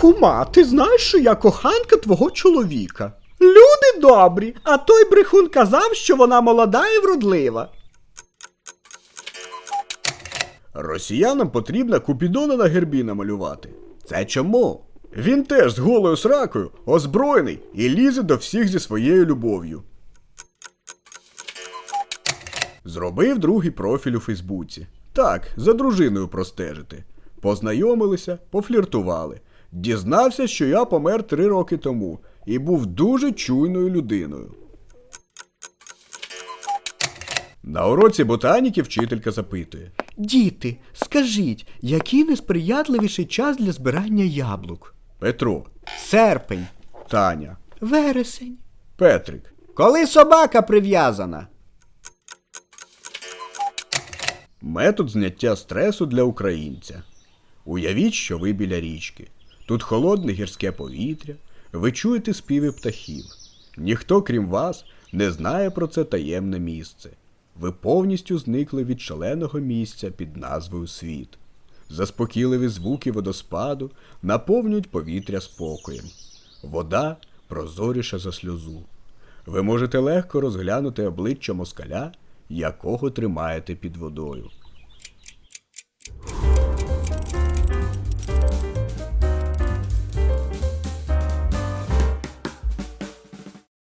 Кума, ти знаєш, що я коханка твого чоловіка? Люди добрі, а той брехун казав, що вона молода і вродлива. Росіянам потрібно Купідона на гербі намалювати. Це чому? Він теж з голою сракою, озброєний і лізе до всіх зі своєю любов'ю. Зробив другий профіль у Фейсбуці. Так, за дружиною простежити. Познайомилися, пофліртували. Дізнався, що я помер три роки тому і був дуже чуйною людиною. На уроці ботаніки вчителька запитує: Діти, скажіть, який несприятливіший час для збирання яблук? Петро. Серпень. Таня. Вересень. Петрик. Коли собака прив'язана? Метод зняття стресу для українця. Уявіть, що ви біля річки. Тут холодне гірське повітря, ви чуєте співи птахів. Ніхто, крім вас, не знає про це таємне місце. Ви повністю зникли від шаленого місця під назвою Світ. Заспокійливі звуки водоспаду наповнюють повітря спокоєм. Вода прозоріша за сльозу. Ви можете легко розглянути обличчя москаля, якого тримаєте під водою.